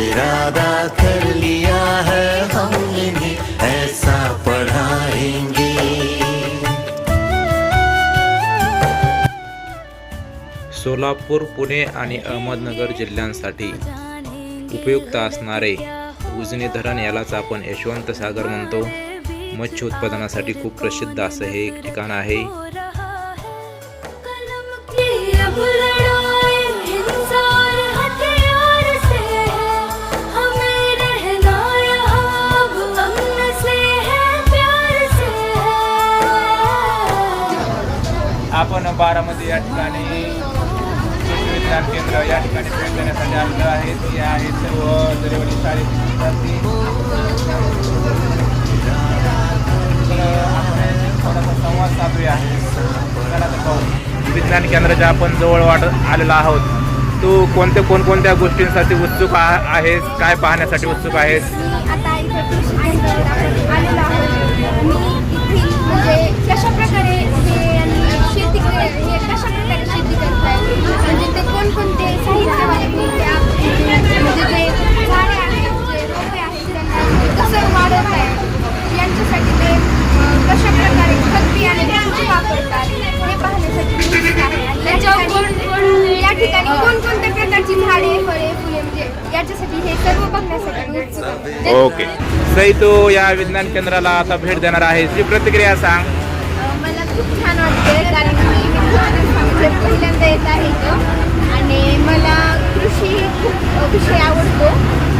इरादा कर लिया है हम इन्हें ऐसा पढ़ाएंगे। सोलापूर पुणे आणि अहमदनगर जिल्ह्यांसाठी उपयुक्त असणारे उजनी धरण यालाच आपण यशवंत सागर म्हणतो. मत्स्य उत्पादनासाठी खूप प्रसिद्ध असं हे एक ठिकाण आहे. बारामध्ये या ठिकाणी कृषी विज्ञान केंद्र या ठिकाणी भेट देण्यासाठी आलेलं आहे. ती आहे सर्व दरेवडी शाळेत विद्यार्थी. तर आपण थोडासा संवाद साधूया. पाहू. विज्ञान केंद्राच्या आपण जवळ वाट आलेलो आहोत. तू कोणत्या कोणकोणत्या गोष्टींसाठी उत्सुक आहेस? काय पाहण्यासाठी उत्सुक आहेस? कशा प्रकारे इथे कृषी केंद्रामध्ये आलेलो आहे मी इथे म्हणजे कशा प्रकारे हे आणि शेती क- हे कशा प्रकारे शेती करताय म्हणजे ते कोणकोणते साहित्य वापरून त्या म्हणजे जे झाडे आहेत जे रोपे आहेत त्यांना कसं वाढवत आहे यांच्यासाठी ते अं, कशा प्रकारे खत बियाणे कोणते वापरतात हे पाहण्यासाठी मी इथे आहे आणि या ठिकाणी- या ठिकाणी कोणकोणत्या प्रकारची झाडे फळे फुले म्हणजे याच्यासाठी हे सर्व बघण्यासाठी मी उत्सुक आहे. ओके सई तू या विज्ञान केंद्राला आता भेट देणार आहेस. ती प्रतिक्रिया सांग. मला खूप छान वाटते कारण मी पहिल्यांदा येत आहे इथं. आणि मला कृषी खूप विषय आवडतो.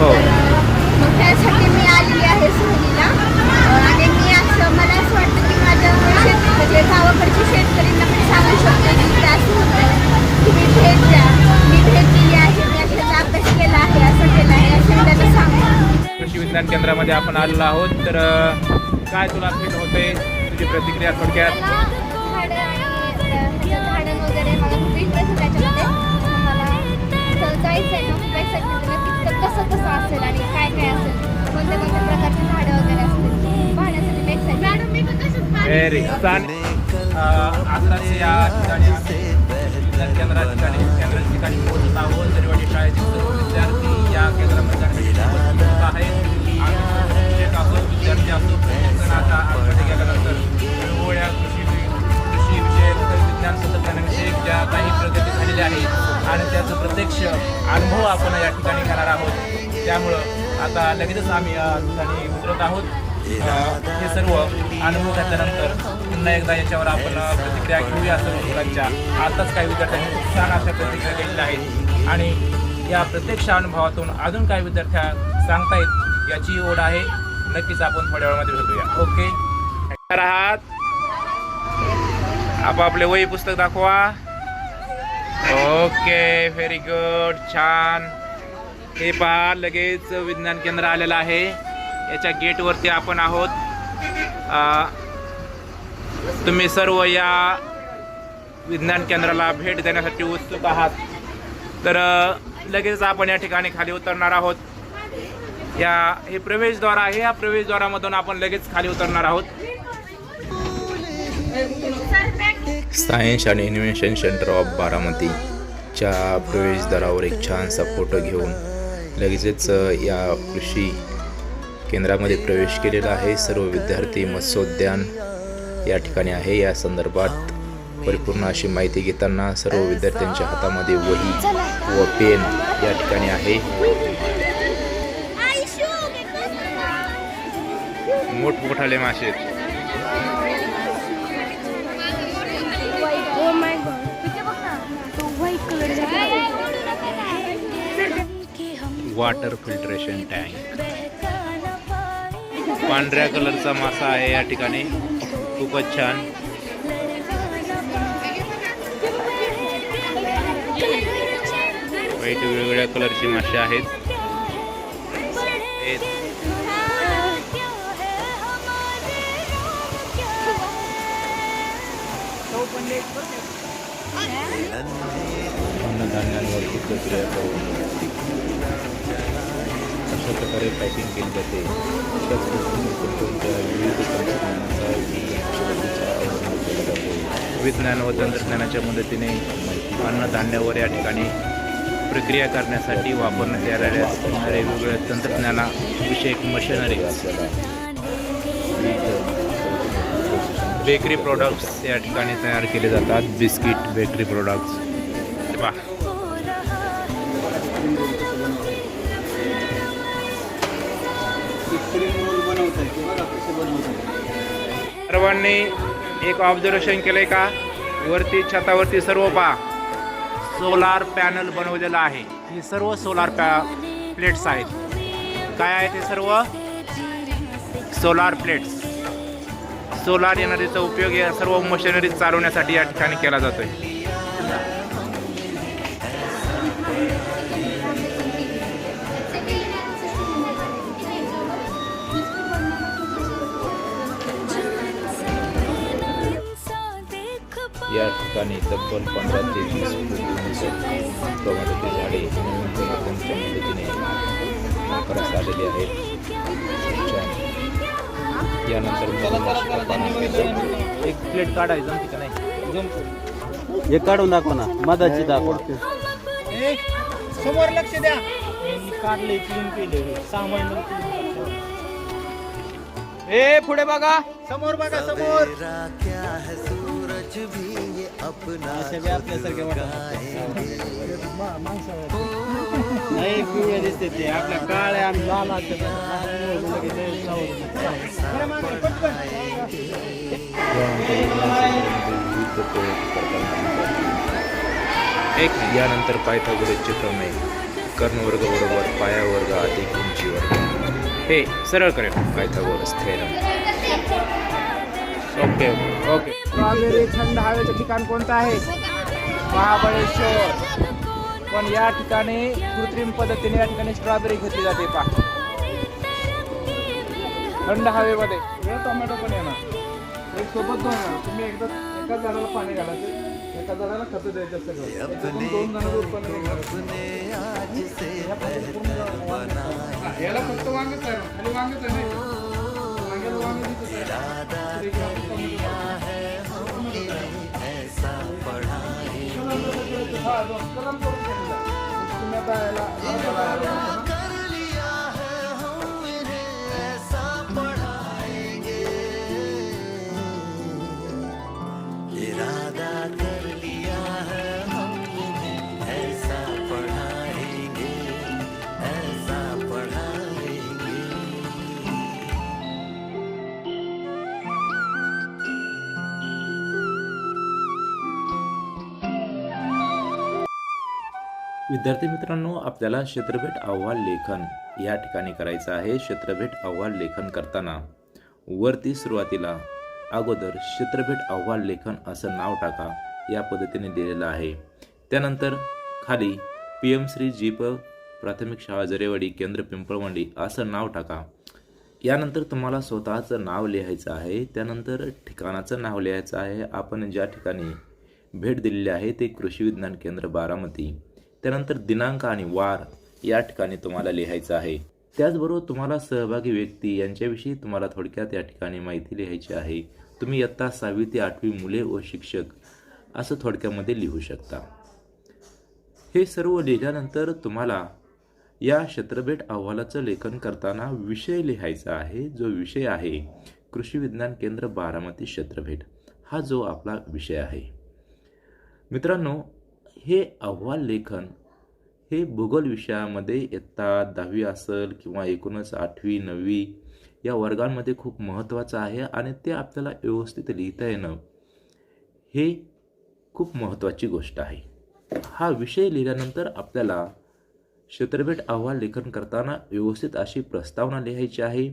हो. तर अ, मग त्यासाठी मी आलेली आहे सहलीला अ, आणि मी असं मला असं वाटतं की माझ्या शेत म्हणजे गावाकडच्या शेतकऱ्यांना पण सांगू शकते की इकडे असं होतं तुम्ही भेट द्या मी भेट दिली आहे मी अशाचा अभ्यास केला आहे असं केलं आहे असं मी त्यांना सांगतो कृषी विज्ञान केंद्रामध्ये आपण आलेलो आहोत. तर काय तुला फील होते तुझी प्रतिक्रिया थोडक्यात? कसं कसं असेल आणि काय काय असेल कोणत्या कोणत्या प्रकारची झाडं वगैरे असतील पाहण्यासाठी मी व्हेरी आताच या ठिकाणी विज्ञान केंद्रा ठिकाणी केंद्रा ठिकाणी पोहोचत आहोत. दरवाडी शाळेतील विद्यार्थी या केंद्रामध्ये आम्ही या ठिकाणी उतरत आहोत. हे सर्व अनुभव घेतल्यानंतर पुन्हा एकदा याच्यावर आपण प्रतिक्रिया घेऊया सर्व मुलांच्या. आताच काही विद्यार्थ्यांनी खूप छान अशा प्रतिक्रिया दिलेल्या आहेत. आणि या प्रत्यक्ष अनुभवातून अजून काही विद्यार्थ्या सांगतायत याची ओढ आहे. नक्कीच आपण थोड्या वेळामध्ये भेटूया. ओके. तयार आहात? आपापले वही पुस्तक दाखवा. ओके व्हेरी गुड छान. हे पहा लगेच विज्ञान केंद्र आलेलं आहे. याच्या गेटवरती आपण आहोत. तुम्ही सर्व या विज्ञान केंद्राला भेट देण्यासाठी उत्सुक आहात. तर लगेच आपण या ठिकाणी खाली उतरणार आहोत. या हे प्रवेशद्वार आहे. या प्रवेशद्वारामधून आपण लगेच खाली उतरणार आहोत. सायन्स आणि इन्व्हेन्शन सेंटर ऑफ बारामतीच्या प्रवेशद्वारावर एक छानसा फोटो घेऊन लगेचच या कृषी केंद्रामध्ये प्रवेश केलेला आहे. सर्व विद्यार्थी मत्स्योद्यान या ठिकाणी आहे. या संदर्भात परिपूर्ण अशी माहिती घेताना सर्व विद्यार्थ्यांच्या हातामध्ये वही व पेन या ठिकाणी आहे. मोठमोठाले मासे. वॉटर फिल्ट्रेशन टँक पांढऱ्या कलरचा मासा आहे या ठिकाणी. खूपच छान. वाईट वेगवेगळ्या कलरचे मासे आहेत. आहेत क्या है अशा प्रकारे पॅकिंग केली जाते. अशाच पद्धतीने विविध तंत्रज्ञानाचा विविध अवलंब केला जातो विज्ञान व तंत्रज्ञानाच्या मदतीने अन्नधान्यावर या ठिकाणी प्रक्रिया करण्यासाठी वापरण्यात येणाऱ्या वेगवेगळ्या तंत्रज्ञानाविषयक मशिनरी बेकरी प्रोडक्ट्स या ठिकाणी तयार केले जातात. बिस्किट बेकरी प्रोडक्ट्स सर्वांनी एक ऑब्झर्वेशन केलंय का? वरती छतावरती सर्व पा सोलार पॅनल बनवलेलं आहे. ही सर्व सोलार पॅ प्लेट्स आहेत. काय आहे ते सर्व? सोलार प्लेट्स सोलार एनर्जीचा उपयोग या सर्व मशिनरी चालवण्यासाठी या ठिकाणी केला जातोय. आहे या ठिकाणी तब्बल पंधरा ते वीस फूट उंच टोमॅटोची झाडे पद्धतीच्या मदतीने वापरास आलेली आहेत. यानंतर एक प्लेट काढायचं जमते का नाही? हे काढून दाखवा ना. मधाची दाखवा. समोर लक्ष द्या. काढले क्लीन केले. सामान ए पुढे बघा. समोर बघा समोर. सूरज भी ये अपना नाही पिवळे दिसते ते आपल्या काळ्या आणि लाल एक यानंतर पायथागोरस चित्रमय कर्णवर्ग बरोबर पायावर्ग अधिक उंचीवर्ग हे सरळ करेल. Pythagoras theorem okay. Okay. Strawberry थंड हवेचं ठिकाण कोणतं आहे? महाबळेश्वर. पण या ठिकाणी कृत्रिम पद्धतीने या ठिकाणी स्ट्रॉबेरी घेतली जाते पा थंड हवेमध्ये. हे टोमॅटो पण येणार. एक सोबत दोन येणार. तुम्ही एकदा एका झाडाला पाणी घालायचं एका झाडाला खतं द्यायचं सगळं. दोन जणांचं उत्पन्न याला फक्त वांगच आहे. खाली वांगच आहे. नाही वांग्याला वांग दिसत आहे. हा, दोन. कलम करून ठेवलेला. तुम्ही आता विद्यार्थी मित्रांनो आपल्याला क्षेत्रभेट अहवाल लेखन या ठिकाणी करायचं आहे. क्षेत्रभेट अहवाल लेखन करताना वरती सुरुवातीला अगोदर क्षेत्रभेट अहवाल लेखन असं नाव टाका. या पद्धतीने दिलेलं आहे. त्यानंतर खाली पी एम श्री जीप प्राथमिक शाळा जरेवाडी केंद्र पिंपळवंडी असं नाव टाका. यानंतर तुम्हाला स्वतःचं नाव लिहायचं आहे. त्यानंतर ठिकाणाचं नाव लिहायचं आहे. आपण ज्या ठिकाणी भेट दिलेली आहे ते कृषी विज्ञान केंद्र बारामती. त्यानंतर दिनांक आणि वार या ठिकाणी तुम्हाला लिहायचं आहे. त्याचबरोबर तुम्हाला सहभागी व्यक्ती यांच्याविषयी तुम्हाला थोडक्यात या ठिकाणी माहिती लिहायची आहे. तुम्ही इयत्ता सहावी ते आठवी मुले व शिक्षक असं थोडक्यामध्ये लिहू शकता. हे सर्व लिहिल्यानंतर तुम्हाला या क्षेत्रभेट अहवालाचं लेखन करताना विषय लिहायचा आहे. जो विषय आहे कृषी विज्ञान केंद्र बारामती क्षेत्रभेट. हा जो आपला विषय आहे. मित्रांनो हे अहवाल लेखन हे भूगोल विषयामध्ये इयत्ता दहावी असेल किंवा एकूणच आठवी नववी या वर्गांमध्ये खूप महत्त्वाचं आहे आणि ते आपल्याला व्यवस्थित लिहिता येणं हे खूप महत्त्वाची गोष्ट आहे. हा विषय लिहिल्यानंतर आपल्याला क्षेत्रभेट अहवाल लेखन करताना व्यवस्थित अशी प्रस्तावना लिहायची आहे.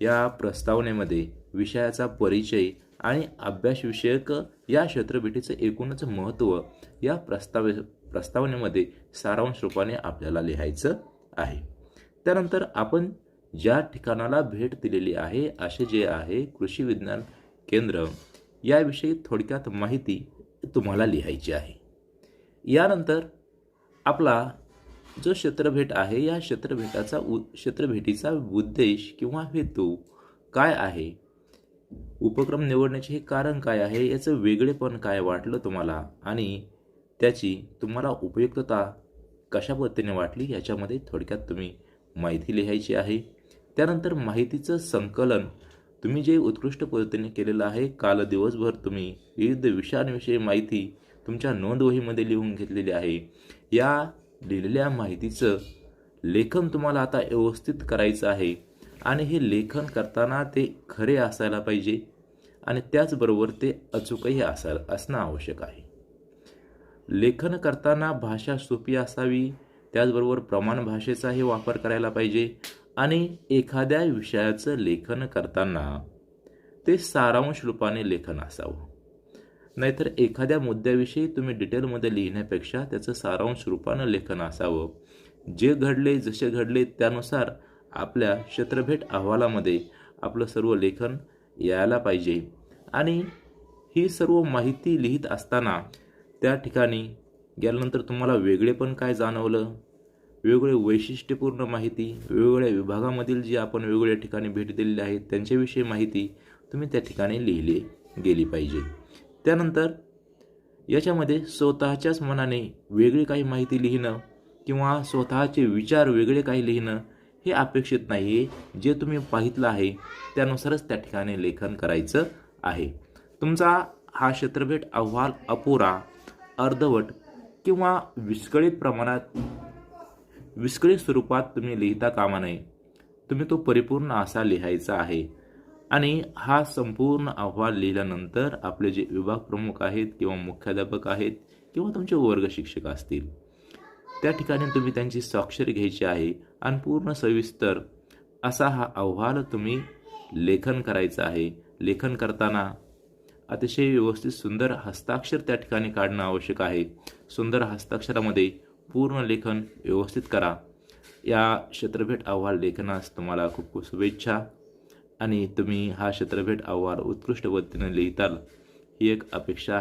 या प्रस्तावनेमध्ये विषयाचा परिचय आणि अभ्यासविषयक या क्षेत्रभेटीचं एकूणच महत्त्व या प्रस्ताव प्रस्तावनेमध्ये सारांश रूपाने आपल्याला लिहायचं आहे. त्यानंतर आपण ज्या ठिकाणाला भेट दिलेली आहे असे जे आहे कृषी विज्ञान केंद्र याविषयी थोडक्यात माहिती तुम्हाला लिहायची आहे. यानंतर आपला जो क्षेत्रभेट आहे या क्षेत्रभेटाचा उ क्षेत्रभेटीचा उद्देश किंवा हेतू काय आहे? उपक्रम निवडण्याचे हे कारण काय आहे याचं वेगळेपण काय वाटलं तुम्हाला? आणि त्याची तुम्हाला उपयुक्तता कशा पद्धतीने वाटली याच्यामध्ये थोडक्यात तुम्ही माहिती लिहायची आहे. त्यानंतर माहितीचं संकलन. तुम्ही जे उत्कृष्ट पद्धतीने केलेलं आहे काल दिवसभर तुम्ही विविध विषयांविषयी माहिती तुमच्या नोंदवहीमध्ये लिहून घेतलेली आहे. या लिहिलेल्या माहितीचं लेखन तुम्हाला आता व्यवस्थित करायचं आहे. आणि हे लेखन करताना ते खरे असायला पाहिजे. आणि त्याचबरोबर ते अचूकही असाय असणं आवश्यक आहे. लेखन करताना भाषा सोपी असावी त्याचबरोबर प्रमाण भाषेचाही वापर करायला पाहिजे. आणि एखाद्या विषयाचं लेखन करताना ते सारांश रूपाने लेखन असावं. नाहीतर एखाद्या मुद्द्याविषयी तुम्ही डिटेलमध्ये लिहिण्यापेक्षा त्याचं सारांश रूपानं लेखन असावं. जे घडले जसे घडले त्यानुसार आपल्या क्षेत्रभेट अहवालामध्ये आपलं सर्व लेखन यायला पाहिजे. आणि ही सर्व माहिती लिहित असताना त्या ठिकाणी गेल्यानंतर तुम्हाला वेगळेपण काय जाणवलं? वेगवेगळे वैशिष्ट्यपूर्ण माहिती वेगवेगळ्या विभागामधील जी आपण वेगवेगळ्या ठिकाणी भेट दिलेली आहेत त्यांच्याविषयी माहिती तुम्ही त्या ठिकाणी लिहिली गेली पाहिजे. त्यानंतर याच्यामध्ये स्वतःच्याच मनाने वेगळी काही माहिती लिहिणं किंवा स्वतःचे विचार वेगळे काही लिहिणं हे अपेक्षित नाही आहे जे तुम्ही पाहितलं आहे त्यानुसारच त्या ठिकाणी लेखन करायचं आहे. तुमचा हा क्षेत्रभेट अहवाल अपुरा अर्धवट किंवा विस्कळीत प्रमाणात विस्कळीत स्वरूपात तुम्ही लिहिता कामा नये. तुम्ही तो परिपूर्ण असा लिहायचा आहे. आणि हा संपूर्ण अहवाल लिहिल्यानंतर आपले जे विभाग प्रमुख आहेत किंवा मुख्याध्यापक आहेत किंवा तुमचे वर्ग शिक्षक असतील त्या ठिकाणी तुम्ही त्यांची स्वाक्षरी घ्यायची आहे आणि पूर्ण सविस्तर असा हा अहवाल तुम्ही लेखन करायचं आहे. लेखन करताना अतिशय व्यवस्थित सुंदर हस्ताक्षर त्या ठिकाणी काढणं आवश्यक आहे. सुंदर हस्ताक्षरामध्ये पूर्ण लेखन व्यवस्थित करा. या क्षेत्रभेट अहवाल लेखनास तुम्हाला खूप खूप शुभेच्छा. आणि तुम्ही हा क्षेत्रभेट अहवाल उत्कृष्ट पद्धतीने लिहिताल ही एक अपेक्षा